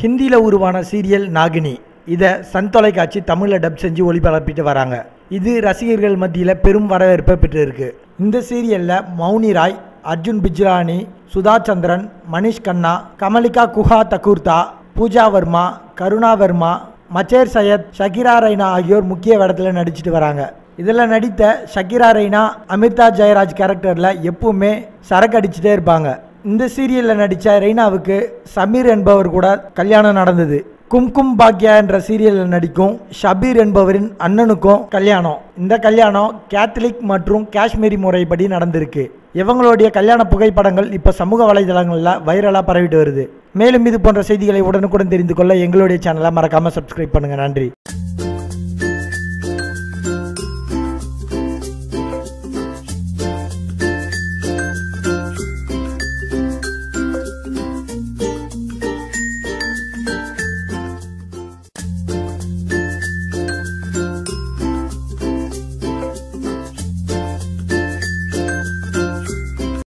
ஹிந்தியில் உருவான சீரியல் நாகினி. இதை சன் தொலைக்காட்சி தமிழில் டப் செஞ்சு ஒளிபரப்பிட்டு வராங்க. இது ரசிகர்கள் மத்தியில் பெரும் வரவேற்பை பெற்றிருக்கு. இந்த சீரியலில் மௌனி ராய் அர்ஜுன் பிஜ்ரானி சுதா சந்திரன் மணிஷ் கண்ணா கமலிகா குஹா தக்கூர்தா பூஜா வர்மா கருணா வர்மா மச்சேர் சையத் ஷகிரா ரெய்னா ஆகியோர் முக்கிய வேடத்தில் நடிச்சிட்டு வராங்க. இதில் நடித்த ஷகிரா ரெய்னா அமிர்தா ஜெயராஜ் கேரக்டரில் எப்பவுமே சரக்கு அடிச்சுட்டே இருப்பாங்க. இந்த சீரியலில் நடித்த ரெய்னாவுக்கு சமீர் என்பவர் கூட கல்யாணம் நடந்தது. கும்கும் பாக்யா என்ற சீரியலில் நடிக்கும் ஷபீர் என்பவரின் அண்ணனுக்கும் கல்யாணம். இந்த கல்யாணம் கேத்தலிக் மற்றும் காஷ்மீரி முறைப்படி நடந்திருக்கு. இவங்களுடைய கல்யாண புகைப்படங்கள் இப்போ சமூக வலைதளங்களில் வைரலாக பரவிட்டு வருது. மேலும் இது போன்ற செய்திகளை உடனுக்குடன் தெரிந்து கொள்ள எங்களுடைய சேனலை மறக்காமல் சப்ஸ்கிரைப் பண்ணுங்கள் நன்றி.